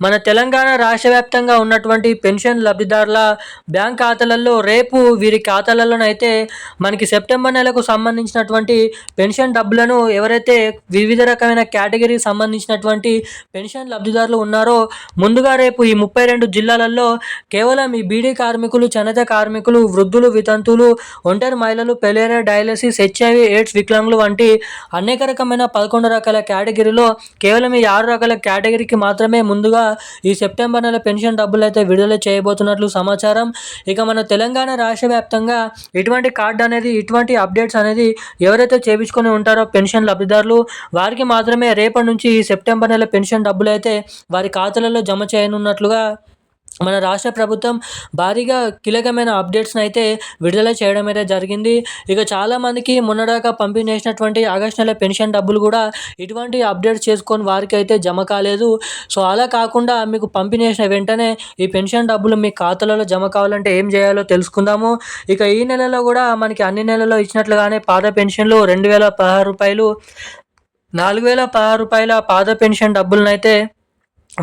మన తెలంగాణ రాష్ట్ర వ్యాప్తంగా ఉన్నటువంటి పెన్షన్ లబ్ధిదారుల బ్యాంక్ ఖాతాలలో రేపు వీరి ఖాతాలలోనైతే మనకి సెప్టెంబర్ నెలకు సంబంధించినటువంటి పెన్షన్ డబ్బులను ఎవరైతే వివిధ రకమైన కేటగిరీకి సంబంధించినటువంటి పెన్షన్ లబ్ధిదారులు ఉన్నారో ముందుగా రేపు ఈ ముప్పై రెండు జిల్లాలలో కేవలం ఈ బీడీ కార్మికులు చనత కార్మికులు వృద్ధులు వితంతులు ఒంటరి మహిళలు పెలేరా డయాలసిస్ హెచ్ఐవి ఎయిడ్స్ వికలాంగులు వంటి అనేక రకమైన పదకొండు రకాల కేటగిరీలో కేవలం ఈ ఆరు రకాల కేటగిరీకి మాత్రమే ముందుగా ఈ సెప్టెంబర్ నెల పెన్షన్ డబ్బులు అయితే విడుదల చేయబోతున్నట్లు సమాచారం. ఇక మన తెలంగాణ రాష్ట్ర వ్యాప్తంగా ఇటువంటి కార్డు అనేది ఇటువంటి అప్డేట్స్ అనేది ఎవరైతే చేపించుకొని ఉంటారో పెన్షన్ లబ్ధిదారులు వారికి మాత్రమే రేపటి నుంచి ఈ సెప్టెంబర్ నెల పెన్షన్ డబ్బులు అయితే వారి ఖాతాలలో జమ చేయనున్నట్లుగా మన రాష్ట్ర ప్రభుత్వం భారీగా కీలకమైన అప్డేట్స్ని అయితే విడుదల చేయడం అయితే జరిగింది. ఇక చాలామందికి మొన్నడాకా పంపిణీ చేసినటువంటి ఆగస్ట్ నెల పెన్షన్ డబ్బులు కూడా ఇటువంటి అప్డేట్స్ చేసుకొని వారికి అయితే జమ కాలేదు. సో అలా కాకుండా మీకు పంపిణీ చేసిన వెంటనే ఈ పెన్షన్ డబ్బులు మీ ఖాతాలలో జమ కావాలంటే ఏం చేయాలో తెలుసుకుందాము. ఇక ఈ నెలలో కూడా మనకి అన్ని నెలలో ఇచ్చినట్లుగానే పాత పెన్షన్లు రెండు వేల పదహారు రూపాయలు నాలుగు వేల పదహారు రూపాయల పాత పెన్షన్ డబ్బులను అయితే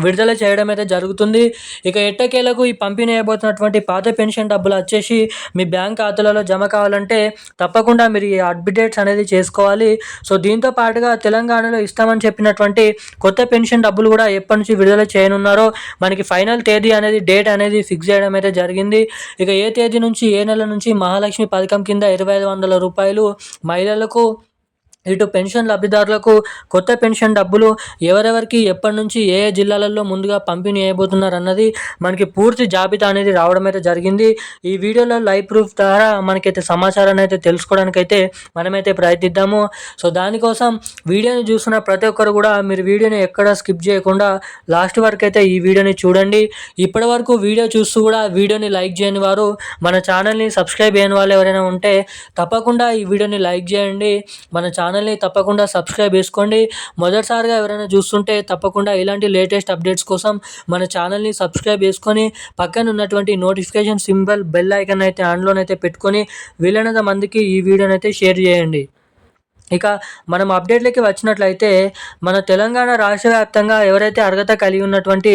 విడుదల చేయడం అయితే జరుగుతుంది. ఇక ఎట్టకేలకు ఈ పంపిణీ అయిపోతున్నటువంటి పాత పెన్షన్ డబ్బులు వచ్చేసి మీ బ్యాంక్ ఖాతాలలో జమ కావాలంటే తప్పకుండా మీరు ఈ అప్డేట్స్ అనేది చేసుకోవాలి. సో దీంతో పాటుగా తెలంగాణలో ఇస్తామని చెప్పినటువంటి కొత్త పెన్షన్ డబ్బులు కూడా ఎప్పటి నుంచి విడుదల చేయనున్నారో మనకి ఫైనల్ తేదీ అనేది డేట్ అనేది ఫిక్స్ చేయడం అయితే జరిగింది. ఇక ఏ తేదీ నుంచి ఏ నెల నుంచి మహాలక్ష్మి పథకం కింద ఇరవై ఐదు వందల రూపాయలు మహిళలకు ఇటు పెన్షన్ లబ్ధిదారులకు కొత్త పెన్షన్ డబ్బులు ఎవరెవరికి ఎప్పటి నుంచి ఏ ఏ జిల్లాలలో ముందుగా పంపిణీ చేయబోతున్నారు అన్నది మనకి పూర్తి జాబితా అనేది రావడం అయితే జరిగింది. ఈ వీడియోలో లైవ్ ప్రూఫ్ ద్వారా మనకైతే సమాచారాన్ని అయితే తెలుసుకోవడానికి అయితే మనమైతే ప్రయత్నిద్దాము. సో దానికోసం వీడియోని చూసిన ప్రతి ఒక్కరు కూడా మీరు వీడియోని ఎక్కడ స్కిప్ చేయకుండా లాస్ట్ వరకు అయితే ఈ వీడియోని చూడండి. ఇప్పటి వరకు వీడియో చూస్తూ కూడా వీడియోని లైక్ చేయని వారు మన ఛానల్ని సబ్స్క్రైబ్ చేయని వాళ్ళు ఎవరైనా ఉంటే తప్పకుండా ఈ వీడియోని లైక్ చేయండి. మన ఛానల్ ఛానల్ని తప్పకుండా సబ్స్క్రైబ్ చేసుకోండి. మొదటిసారిగా ఎవరైనా చూస్తుంటే తప్పకుండా ఇలాంటి లేటెస్ట్ అప్డేట్స్ కోసం మన ఛానల్ని సబ్స్క్రైబ్ చేసుకొని పక్కన ఉన్నటువంటి నోటిఫికేషన్ సింబల్ బెల్ ఐకన్ అయితే ఆన్లోనైతే పెట్టుకొని వీలైనంత మందికి ఈ వీడియోనైతే షేర్ చేయండి. ఇక మనం అప్డేట్లకి వచ్చినట్లయితే మన తెలంగాణ రాష్ట్ర వ్యాప్తంగా ఎవరైతే అర్హత కలిగి ఉన్నటువంటి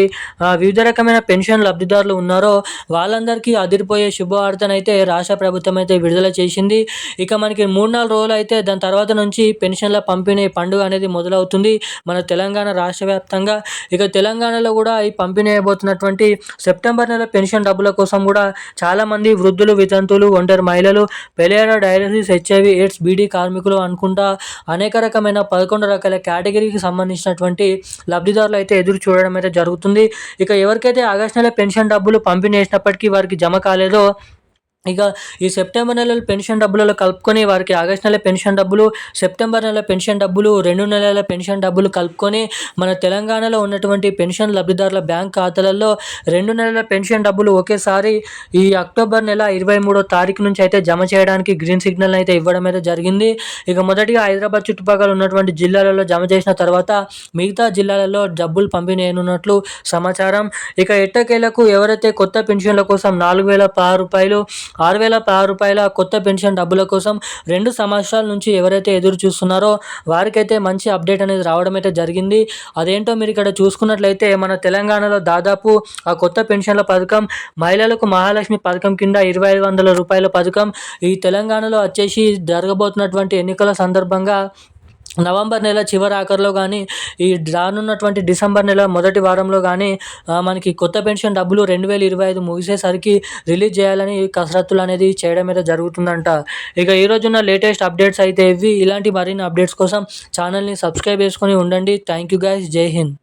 వివిధ రకమైన పెన్షన్ లబ్ధిదారులు ఉన్నారో వాళ్ళందరికీ అదిరిపోయే శుభవార్తనైతే రాష్ట్ర ప్రభుత్వం అయితే విడుదల చేసింది. ఇక మనకి మూడు నాలుగు రోజులు అయితే దాని తర్వాత నుంచి పెన్షన్ల పంపిణీ పండుగ అనేది మొదలవుతుంది మన తెలంగాణ రాష్ట్ర వ్యాప్తంగా. ఇక తెలంగాణలో కూడా ఈ పంపిణీ అయిపోతున్నటువంటి సెప్టెంబర్ నెల పెన్షన్ డబ్బుల కోసం కూడా చాలామంది వృద్ధులు వితంతులు ఒంటరి మహిళలు పెలేరా డయాలసిస్ హెచ్ఐవి ఎయిడ్స్ బీడీ కార్మికులు అనుకుంటా అనేక రకమైన పదకొండు రకాల కేటగిరీకి సంబంధించినటువంటి లబ్ధిదారులు అయితే ఎదురు చూడడం అయితే జరుగుతుంది. ఇక ఎవరికైతే ఆగస్టు నెల పెన్షన్ డబ్బులు పంపిణీ చేసినప్పటికీ వారికి జమ కాలేదో ఇక ఈ సెప్టెంబర్ నెలల పెన్షన్ డబ్బులలో కలుపుకొని వారికి ఆగస్ట్ నెల పెన్షన్ డబ్బులు సెప్టెంబర్ నెల పెన్షన్ డబ్బులు రెండు నెలల పెన్షన్ డబ్బులు కలుపుకొని మన తెలంగాణలో ఉన్నటువంటి పెన్షన్ లబ్ధిదారుల బ్యాంక్ ఖాతాలలో రెండు నెలల పెన్షన్ డబ్బులు ఒకేసారి ఈ అక్టోబర్ నెల ఇరవై మూడో తారీఖు నుంచి అయితే జమ చేయడానికి గ్రీన్ సిగ్నల్ అయితే ఇవ్వడం అయితే జరిగింది. ఇక మొదటిగా హైదరాబాద్ చుట్టుపక్కల ఉన్నటువంటి జిల్లాలలో జమ చేసిన తర్వాత మిగతా జిల్లాలలో డబ్బులు పంపిణీ అయినట్లు సమాచారం. ఇక ఎట్టకేలకు ఎవరైతే కొత్త పెన్షన్ల కోసం నాలుగు వేల పదహారు రూపాయలు ఆరు వేల రూపాయల కొత్త పెన్షన్ డబ్బుల కోసం రెండు సంవత్సరాల నుంచి ఎవరైతే ఎదురు చూస్తున్నారో వారికైతే మంచి అప్డేట్ అనేది రావడం అయితే జరిగింది. అదేంటో మీరు ఇక్కడ చూసుకున్నట్లయితే మన తెలంగాణలో దాదాపు ఆ కొత్త పెన్షన్ల పథకం మహిళలకు మహాలక్ష్మి పథకం కింద ఇరవై ఐదు వందల రూపాయల పథకం ఈ తెలంగాణలో వచ్చేసి జరగబోతున్నటువంటి ఎన్నికల సందర్భంగా నవంబర్ నెల చివరి ఆఖరిలో కానీ ఈ రానున్నటువంటి డిసెంబర్ నెల మొదటి వారంలో కానీ మనకి కొత్త పెన్షన్ డబ్బులు రెండు వేల ఇరవై ఐదు ముగిసేసరికి రిలీజ్ చేయాలని కసరత్తులు అనేది చేయడం మీద జరుగుతుందంట. ఇక ఈ రోజున్న లేటెస్ట్ అప్డేట్స్ అయితే ఇవి. ఇలాంటి మరిన్ని అప్డేట్స్ కోసం ఛానల్ని సబ్స్క్రైబ్ చేసుకొని ఉండండి. థ్యాంక్ యూ గైస్ జై హింద్.